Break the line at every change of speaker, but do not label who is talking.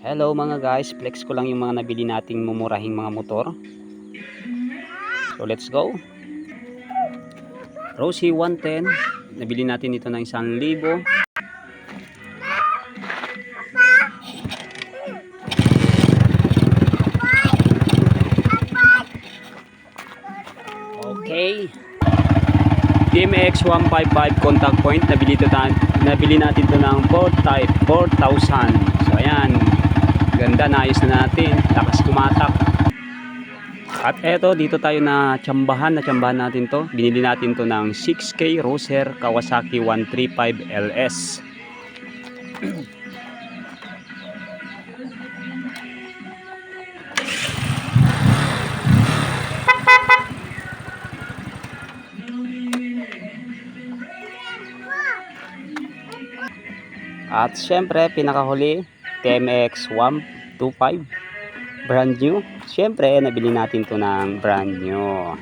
Hello mga guys, flex ko lang yung mga nabili nating mumurahing mga motor. So let's go. Rossi 110, nabili natin ito ng 1,000. Okay. DMX 155 contact point nabili ito na, nabili natin ito ng 4 type 4,000 so ayan ganda naayos na natin lakas tumatak. At eto dito tayo na tsambahan na tsambahan natin to. Binili natin to ng 6K Roser Kawasaki 135 LS At syempre, pinakahuli, TMX 125. Brand new. Syempre, nabili natin to ng brand new.